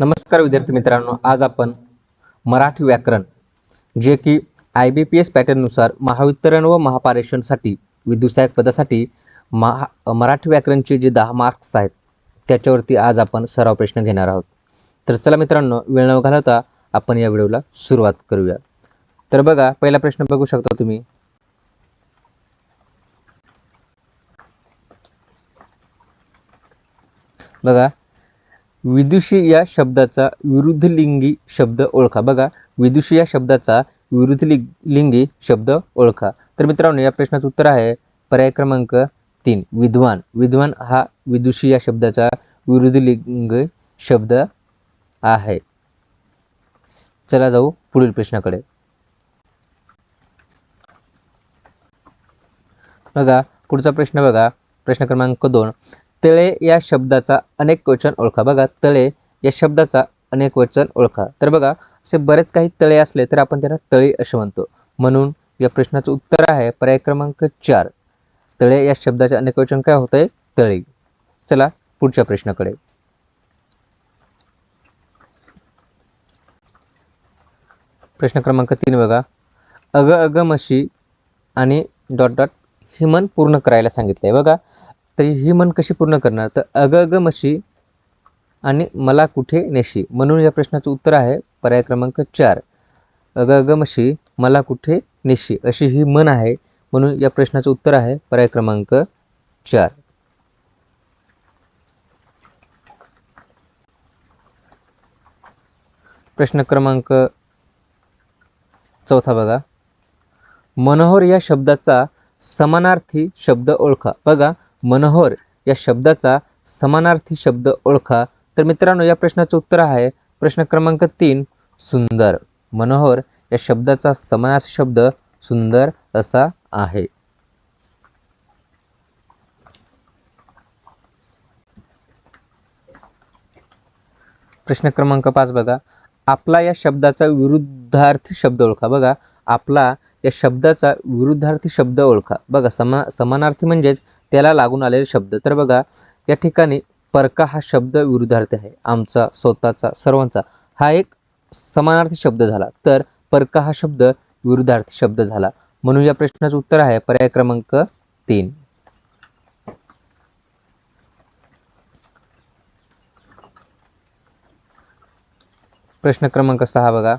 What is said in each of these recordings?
नमस्कार विद्यार्थी मित्रांनो आज आपण मराठी व्याकरण जे की आय बी पी एस पॅटर्ननुसार महावितरण व महापारेषणसाठी विद्युतसहायक पदासाठी महा मराठी व्याकरणचे जे दहा मार्क्स आहेत त्याच्यावरती आज आपण सराव प्रश्न घेणार आहोत. तर चला मित्रांनो वेळ न घालवता आपण या व्हिडिओला सुरुवात करूया. तर बघा पहिला प्रश्न बघू शकता तुम्ही. बघा विदुषी या शब्दाचा विरुद्ध लिंगी शब्द ओळखा. बघा विदुषी या शब्दाचा विरुद्ध लिंगी शब्द ओळखा. तर मित्रांनो या प्रश्नाचं उत्तर आहे पर्याय क्रमांक तीन विद्वान. विद्वान हा विदुषी या शब्दाचा विरुद्ध लिंग शब्द आहे. चला जाऊ पुढील प्रश्नाकडे. बघा पुढचा प्रश्न बघा. प्रश्न क्रमांक दोन. तळे या शब्दाचा अनेक क्वचन ओळखा. बघा तळे या शब्दाचा अनेक वचन ओळखा. तर बघा असे बरेच काही तळे असले तर आपण त्यांना तळी असे म्हणतो. म्हणून या प्रश्नाचं उत्तर आहे पर्याय क्रमांक चार. तळे या शब्दाचे अनेक वचन काय होत? आहे तळी. चला पुढच्या प्रश्नाकडे. प्रश्न क्रमांक तीन बघा. अग अग मशी आणि डॉट डॉट ही मन पूर्ण करायला सांगितलं आहे बघा तर ही मन कशी पूर्ण करणार? तर अग अग मशी आणि मला कुठे नेशी? म्हणून या प्रश्नाचं उत्तर आहे पर्याय क्रमांक चार. अग अग मशी मला कुठे नेशी? अशी ही मन आहे. म्हणून या प्रश्नाचं उत्तर आहे पर्याय क्रमांक चार. प्रश्न क्रमांक चौथा बघा. मनोहर या शब्दाचा समानार्थी शब्द ओळखा. बघा मनोहर या शब्दाचा समानार्थी शब्द ओळखा. तर मित्रांनो या प्रश्नाचं उत्तर आहे प्रश्न क्रमांक तीन सुंदर. मनोहर या शब्दाचा समानार्थी शब्द सुंदर असा आहे. प्रश्न क्रमांक पाच बघा. आपला या शब्दाचा विरुद्धार्थी शब्द ओळखा. बघा आपला या शब्दाचा विरुद्धार्थी शब्द ओळखा. बघा समा समानार्थी म्हणजेच त्याला लागून आलेले शब्द. तर बघा या ठिकाणी परका हा शब्द विरुद्धार्थी आहे. आमचा स्वतःचा सर्वांचा. हा एक समानार्थी शब्द झाला. तर परका हा शब्द विरुद्धार्थी शब्द झाला. म्हणून या प्रश्नाचं उत्तर आहे पर्याय क्रमांक तीन. प्रश्न क्रमांक सहा बघा.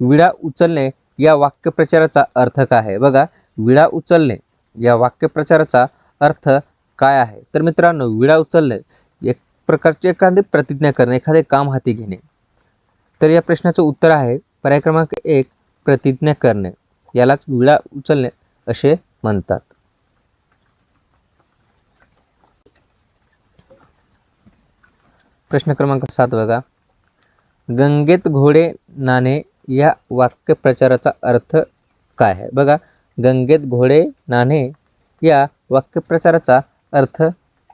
विडा उचलणे या वाक्यप्रचाराचा अर्थ काय आहे? बघा विडा उचलणे या वाक्यप्रचाराचा अर्थ काय आहे? तर मित्रांनो विडा उचलणे एक प्रकारची एखादी प्रतिज्ञा करणे एखादे काम हाती घेणे. तर या प्रश्नाचं उत्तर आहे पर्याय क्रमांक एक प्रतिज्ञा करणे. यालाच विडा उचलणे असे म्हणतात. प्रश्न क्रमांक सात बघा. गंगेत घोडे नाणे या वाक्यप्रचाराचा अर्थ काय आहे? बघा गंगेत घोडे नाणे या वाक्यप्रचाराचा अर्थ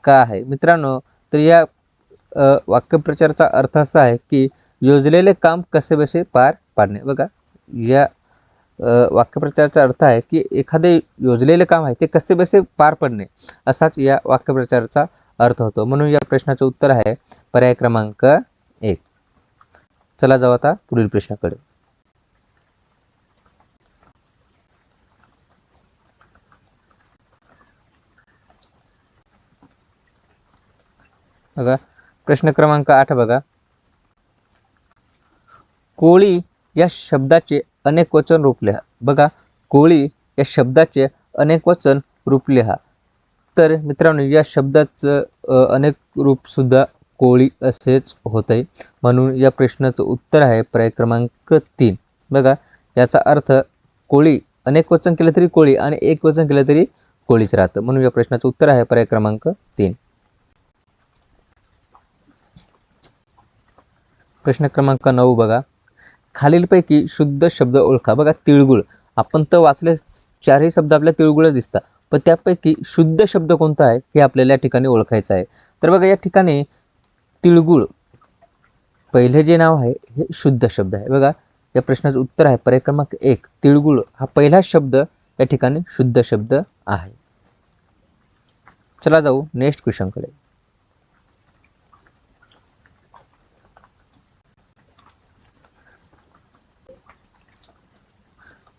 काय आहे? मित्रांनो तर या वाक्यप्रचाराचा अर्थ असा आहे की योजलेले काम कसेबसे पार पाडणे. बघा या वाक्यप्रचाराचा अर्थ आहे की एखादे योजलेले काम आहे ते कसेबसे पार पडणे असाच या वाक्यप्रचाराचा अर्थ होतो. म्हणून या प्रश्नाचं उत्तर आहे पर्याय क्रमांक एक. चला जाऊ आता पुढील प्रश्नाकडे. बघा. प्रश्न क्रमांक आठ बघा. कोळी या शब्दाचे अनेक वचन रूप लिहा. बघा कोळी या शब्दाचे अनेक वचन रूप लिहा. तर मित्रांनो या शब्दाचं अनेक रूप सुद्धा कोळी असेच होत आहे म्हणून या प्रश्नाचं उत्तर आहे पर्याय क्रमांक तीन. बघा याचा अर्थ कोळी अनेक वचन केलं तरी कोळी आणि एक वचन केलं तरी कोळीच राहतं. म्हणून या प्रश्नाचं उत्तर आहे पर्याय क्रमांक तीन. प्रश्न क्रमांक नऊ बघा. खालीलपैकी शुद्ध शब्द ओळखा. बघा तिळगुळ. आपण तर वाचले चारही शब्द आपल्या तिळगुळ दिसतात. पण त्यापैकी शुद्ध शब्द कोणता आहे हे आपल्याला या ठिकाणी ओळखायचं आहे. तर बघा या ठिकाणी तिळगुळ. पहिले जे नाव आहे हे शुद्ध शब्द आहे. बघा या प्रश्नाचं उत्तर आहे पर्याय क्रमांक एक. तिळगुळ हा पहिला शब्द या ठिकाणी शुद्ध शब्द आहे. चला जाऊ नेक्स्ट क्वेश्चनकडे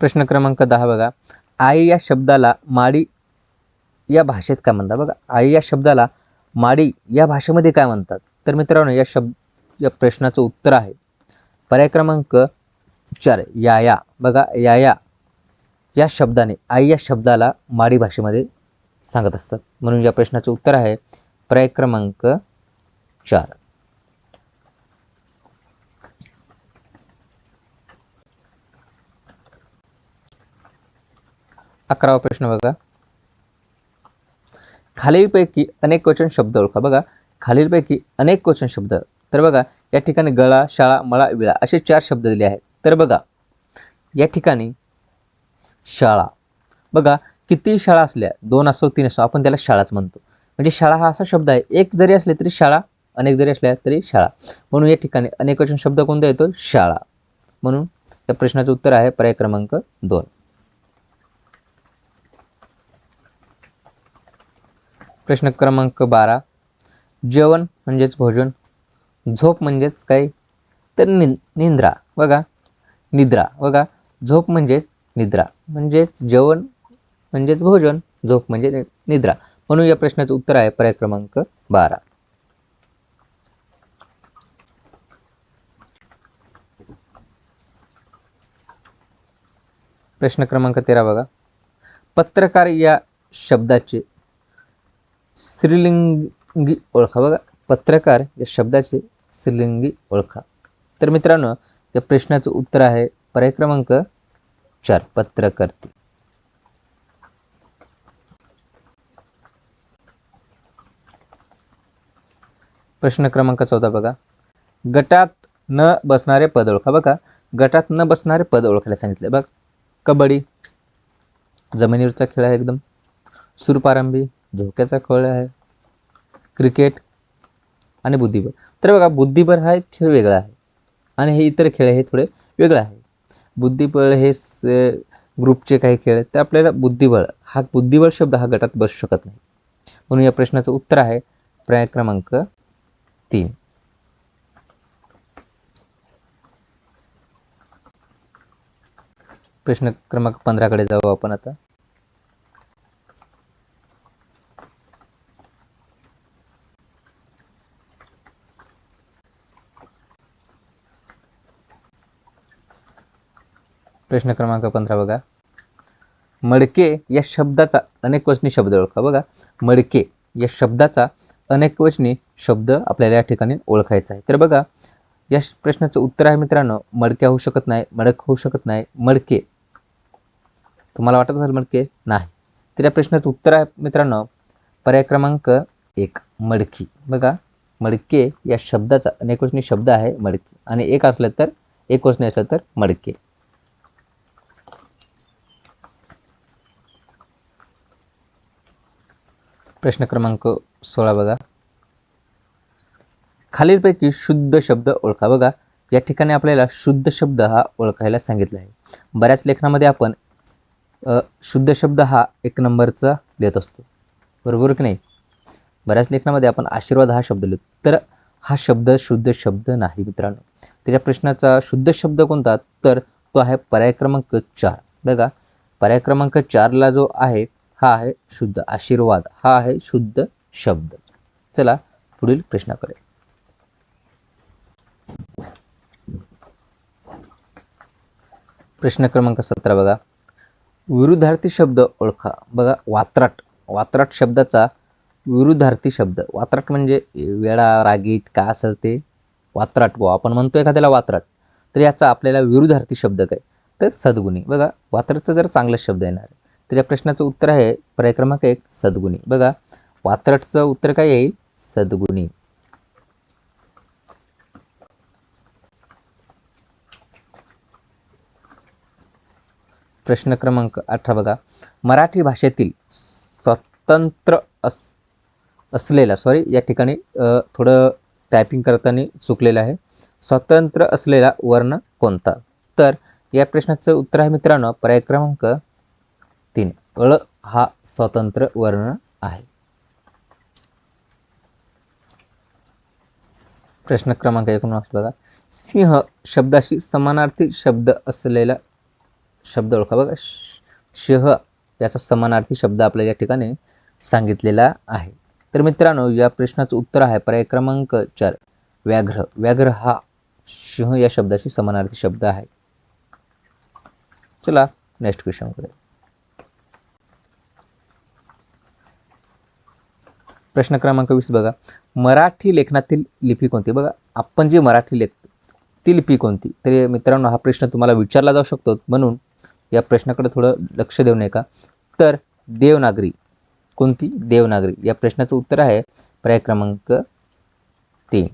प्रश्न क्रमांक दहा बघा. आई या शब्दाला माडी या भाषेत काय म्हणतात? बघा आई या शब्दाला माडी या भाषेमध्ये काय म्हणतात? तर मित्रांनो या शब्द या प्रश्नाचं उत्तर आहे. पर्याय क्रमांक चार याया. बघा याया या शब्दाने आई या शब्दाला माडी भाषेमध्ये सांगत असतात. म्हणून या प्रश्नाचं उत्तर आहे पर्याय क्रमांक चार. अकरावा प्रश्न बघा. खालीलपैकी अनेक क्वचन शब्द ओळखा. बघा खालीलपैकी अनेक क्वचन शब्द. तर बघा या ठिकाणी गळा शाळा मळा विळा असे चार शब्द दिले आहेत. तर बघा या ठिकाणी शाळा. बघा किती शाळा असल्या दोन असो तीन असो आपण त्याला शाळाच म्हणतो. म्हणजे शाळा हा असा शब्द आहे एक जरी असले तरी शाळा अनेक जरी असल्या तरी शाळा. म्हणून या ठिकाणी अनेक क्वचन शब्द कोणता येतो? शाळा. म्हणून या प्रश्नाचं उत्तर आहे पर्याय क्रमांक दोन. प्रश्न क्रमांक बारा. जेवण म्हणजेच भोजन. झोप म्हणजेच काय? तर नि निंद्रा. बघा. निद्रा. बघा. झोप म्हणजेच निद्रा. म्हणजेच जेवण म्हणजेच भोजन. झोप म्हणजे निद्रा. म्हणून या प्रश्नाचं उत्तर आहे पर्याय क्रमांक बारा. प्रश्न क्रमांक तेरा बघा. पत्रकार या शब्दाचे स्त्रीलिंगी ओळखा. बघा पत्रकार या शब्दाचे स्त्रीलिंगी ओळखा. तर मित्रांनो या प्रश्नाचं उत्तर आहे पर्याय क्रमांक चार पत्रकर्ते. प्रश्न क्रमांक चौदा बघा. गटात न बसणारे पद ओळखा. बघा गटात न बसणारे पद ओळखायला सांगितले बघ कबड्डी. जमिनीवरचा खेळ आहे एकदम. सुरपारंबी झोक्याचा खेळ आहे. क्रिकेट आणि बुद्धिबळ. तर बघा बुद्धिबळ हा एक खेळ वेगळा आहे. आणि हे इतर खेळ हे थोडे वेगळे आहे. बुद्धिबळ हे ग्रुपचे काही खेळ आहेत ते आपल्याला बुद्धिबळ हा बुद्धिबळ शब्द हा गटात बसू शकत नाही. म्हणून या प्रश्नाचं उत्तर आहे पर्याय क्रमांक तीन. प्रश्न क्रमांक पंधराकडे जाऊ आपण आता. प्रश्न क्रमांक पंधरा बघा. मडके या शब्दाचा अनेकवचनी शब्द ओळखा बघा. मडके या शब्दाचा अनेकवचनी शब्द आपल्याला या ठिकाणी ओळखायचा आहे. तर बघा या प्रश्नाचं उत्तर आहे मित्रांनो मडके होऊ शकत नाही मडक होऊ शकत नाही मडके. तुम्हाला वाटत असेल मडके? नाही. तर या प्रश्नाचं उत्तर आहे मित्रांनो पर्याय क्रमांक एक मडकी. बघा मडके या शब्दाचा अनेकवचनी शब्द आहे मडकी. आणि एक असलं तर एकवचनी असलं तर मडके. प्रश्न क्रमांक सोळा बघा. खालीलपैकी शुद्ध शब्द ओळखा बघा. या ठिकाणी आपल्याला शुद्ध शब्द हा ओळखायला सांगितला आहे. बऱ्याच लेखनामध्ये आपण शुद्ध शब्द हा एक नंबरचा देत असतो. बरोबर की नाही? बऱ्याच लेखनामध्ये आपण आशीर्वाद हा शब्द लिहितो. तर हा शब्द शुद्ध शब्द नाही मित्रांनो. त्याच्या प्रश्नाचा शुद्ध शब्द कोणता? तर तो आहे पर्याय क्रमांक चार. बघा पर्याय क्रमांक चारला जो आहे हा आहे शुद्ध आशीर्वाद हा आहे शुद्ध शब्द. चला पुढील प्रश्नाकडे प्रश्न क्रमांक सतरा बघा. विरुद्धार्थी शब्द ओळखा. बघा वात्राट. वात्राट शब्दाचा विरुद्धार्थी शब्द. वात्राट म्हणजे वेळा रागीट काय असेल ते? वात्राट. बुवा आपण म्हणतो एखाद्याला वात्राट तर याचा आपल्याला विरुद्धार्थी शब्द काय? तर सद्गुणी. बघा वात्राटचा जर चांगला शब्द येणार तर या प्रश्नाचं उत्तर आहे पर्याय क्रमांक एक सद्गुणी. बघा वात्रटचं उत्तर काय येईल? सद्गुणी. प्रश्न क्रमांक अठरा बघा. मराठी भाषेतील स्वतंत्र अस असलेला सॉरी या ठिकाणी थोडं टायपिंग करताना चुकलेलं आहे. स्वतंत्र असलेला वर्ण कोणता? तर या प्रश्नाचं उत्तर आहे मित्रांनो पर्याय क्रमांक तीन. अळ हा स्वतंत्र वर्ण आहे. प्रश्न क्रमांक एकोणवीस बघा. सिंह शब्दाशी समानार्थी शब्द असलेला शब्द ओळखा बघा. श- शह याचा समानार्थी शब्द आपल्याला या ठिकाणी सांगितलेला आहे. तर मित्रांनो या प्रश्नाचं उत्तर आहे. पर्याय क्रमांक चार. व्याघ्र. व्याघ्र हा सिंह या शब्दाशी समानार्थी शब्द आहे. चला नेक्स्ट क्वेश्चनकडे प्रश्न क्रमांक वीस बघा. मराठी लेखनातील लिपी कोणती? बघा आपण जी मराठी लेखतो ती लिपी कोणती? तरी मित्रांनो हा प्रश्न तुम्हाला विचारला जाऊ शकतो. म्हणून या प्रश्नाकडे थोडं लक्ष देऊ नये का? तर देवनागरी कोणती? देवनागरी. या प्रश्नाचं उत्तर आहे पर्याय क्रमांक तीन.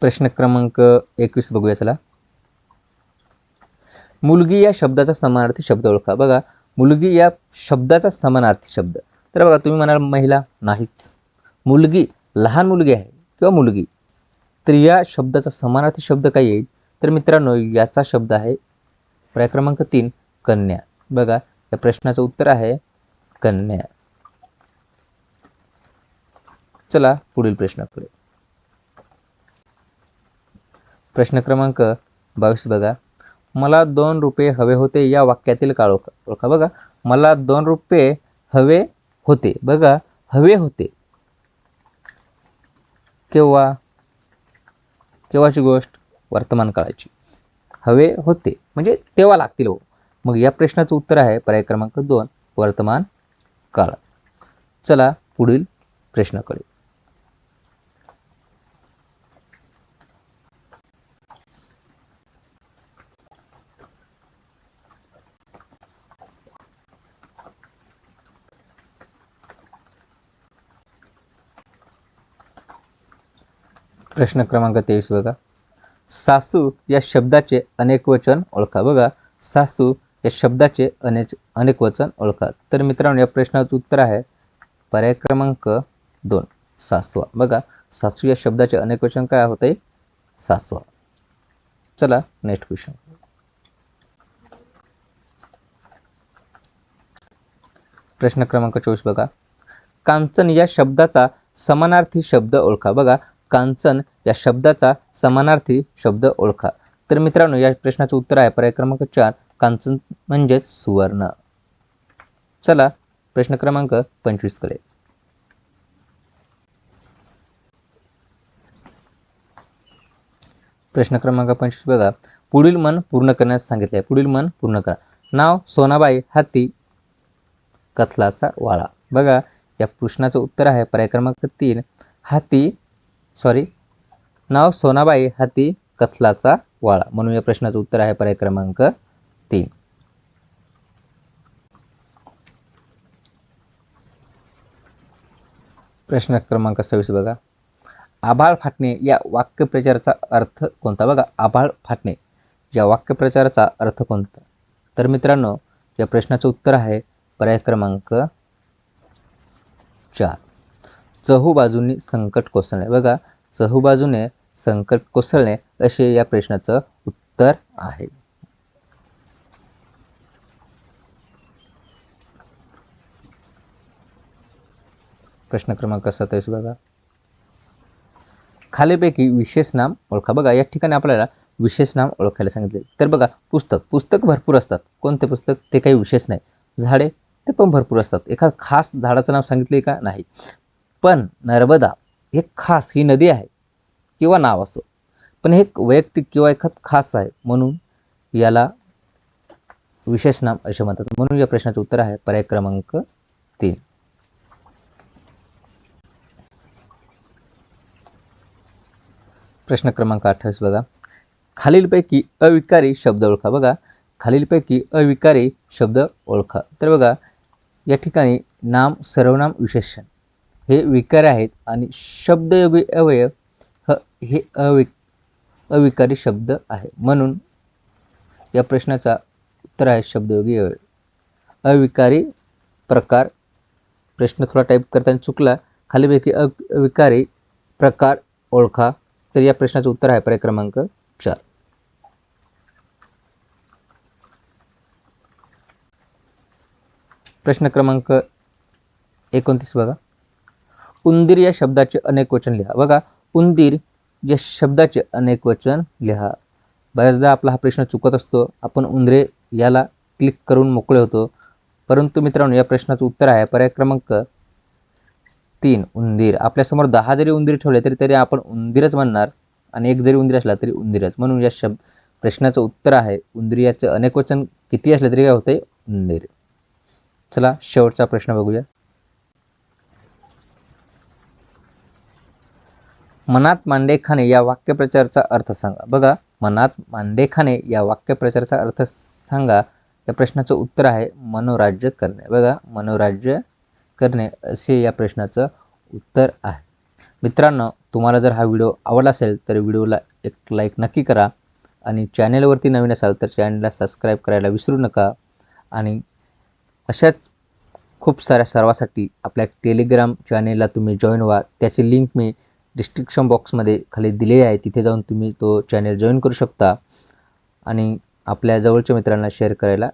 प्रश्न क्रमांक एकवीस बघूया चला. मुलगी या शब्दाचा समानार्थी शब्द ओळखा. बघा मुलगी या शब्दाचा समानार्थी शब्द. तर बघा तुम्ही म्हणाल महिला नाहीच. मुलगी लहान मुलगी आहे किंवा मुलगी तर या शब्दाचा समानार्थी शब्द काय येईल? तर मित्रांनो याचा शब्द आहे पर्याय क्रमांक तीन कन्या. बघा या प्रश्नाचं उत्तर आहे कन्या. चला पुढील प्रश्नाकडे प्रश्न क्रमांक बावीस बघा. मला दोन रुपये हवे होते या वाक्यातील काळ ओळखा बघा मला दोन रुपये हवे होते. बघा हवे होते. केव्हा? केव्हाची गोष्ट? वर्तमान काळाची. हवे होते. म्हणजे तेव्हा लागतील हो. मग या प्रश्नाचं उत्तर आहे पर्याय क्रमांक दोन वर्तमान काळ चला पुढील प्रश्नाकडे प्रश्न क्रमांक तेवीस बघा. सासू या शब्दाचे अनेक वचन ओळखा. बघा सासू या शब्दाचे अनेक अनेक वचन ओळखा. तर मित्रांनो या प्रश्नाचं उत्तर आहे पर्याय क्रमांक दोन सासवा. बघा सासू या शब्दाचे अनेक वचन काय होते? सासवा. चला नेक्स्ट क्वेश्चन प्रश्न क्रमांक चोवीस बघा. कांचन या शब्दाचा समानार्थी शब्द ओळखा. बघा कांचन या शब्दाचा समानार्थी शब्द ओळखा. तर मित्रांनो या प्रश्नाचं उत्तर आहे. पर्याय क्रमांक चार कांचन म्हणजेच सुवर्ण. चला प्रश्न क्रमांक पंचवीसकडे. प्रश्न क्रमांक पंचवीस बघा. पुढील मन पूर्ण करण्यास सांगितले आहे पुढील मन पूर्ण करा. नाव सोनाबाई हाती कथलाचा वाळा. बघा या प्रश्नाचं उत्तर आहे. पर्याय क्रमांक तीन हाती सॉरी नाव सोनाबाई हाती कथलाचा वाळा म्हणून या प्रश्नाचं उत्तर आहे पर्याय क्रमांक तीन. प्रश्न क्रमांक सव्वीस बघा. आभाळ फाटणे या वाक्यप्रचाराचा अर्थ कोणता? बघा आभाळ फाटणे या वाक्यप्रचाराचा अर्थ कोणता? तर मित्रांनो या प्रश्नाचं उत्तर आहे पर्याय क्रमांक चार. चहू बाजूनी संकट कोसळणे. बघा चहू बाजूने संकट कोसळणे असे या प्रश्नाचं उत्तर आहे. प्रश्न क्रमांक सत्तावीस बघा. खालीपैकी विशेष नाम ओळखा. बघा या ठिकाणी आपल्याला विशेष नाम ओळखायला सांगितले. तर बघा पुस्तक. पुस्तक भरपूर असतात. कोणते पुस्तक? ते काही विशेष नाही. झाडे ते पण भरपूर असतात. एखाद खास झाडाचं नाव सांगितले का? नाही. पण नर्मदा हे खास ही नदी आहे किंवा नाव असो. पण हे एक वैयक्तिक किंवा एखाद खास आहे म्हणून याला विशेष नाम असे म्हणतात. म्हणून या प्रश्नाचं उत्तर आहे पर्याय क्रमांक तीन. प्रश्न क्रमांक अठ्ठावीस बघा. खालीलपैकी अविकारी शब्द ओळखा. बघा खालीलपैकी अविकारी शब्द ओळखा. तर बघा या ठिकाणी नाम सर्वनाम विशेषण. हे विकार आहेत आणि शब्दयोगी अवयव ह हे अवि अविकारी शब्द आहे. म्हणून या प्रश्नाचा उत्तर आहे शब्दयोगी अवयव. अविकारी प्रकार प्रश्न थोडा टाईप करताना चुकला खालीपैकी अ अविकारी प्रकार ओळखा तर या प्रश्नाचं उत्तर आहे पर्याय क्रमांक चार. प्रश्न क्रमांक एकोणतीस बघा. उंदीर या शब्दाचे अनेक वचन लिहा. बघा उंदीर या शब्दाचे अनेक वचन लिहा. बऱ्याचदा आपला हा प्रश्न चुकत असतो. आपण उंदरे याला क्लिक करून मोकळे होतो. परंतु मित्रांनो या प्रश्नाचं उत्तर आहे पर्याय क्रमांक तीन उंदीर. आपल्यासमोर दहा जरी उंदीर ठेवले तरी तरी आपण उंदीरच म्हणणार आणि एक जरी उंदीर असला तरी उंदीरच. म्हणून या शब्द प्रश्नाचं उत्तर आहे उंदीर याचं अनेक वचन किती असले तरी काय होते उंदीर. चला शेवटचा प्रश्न बघूया. मनात मांडेखाने या वाक्यप्रचाराचा अर्थ सांगा. बघा मनात मांडेखाने या वाक्यप्रचाराचा अर्थ सांगा या प्रश्नाचं उत्तर आहे मनोराज्य करणे. बघा मनोराज्य करणे असे या प्रश्नाचं उत्तर आहे. मित्रांनो तुम्हाला जर हा व्हिडिओ आवडला असेल तर व्हिडिओला एक लाईक नक्की करा आणि चॅनेलवरती नवीन असाल तर चॅनलला सबस्क्राईब करायला विसरू नका. आणि अशाच खूप साऱ्या सर्वासाठी आपल्या टेलिग्राम चॅनेलला तुम्ही जॉईन व्हा. त्याची लिंक मी डिस्क्रिप्शन बॉक्समध्ये खाली दिलेली आहे तिथे जाऊन तुम्ही तो चॅनेल जॉईन करू शकता आणि आपल्या जवळच्या मित्रांना शेअर करायला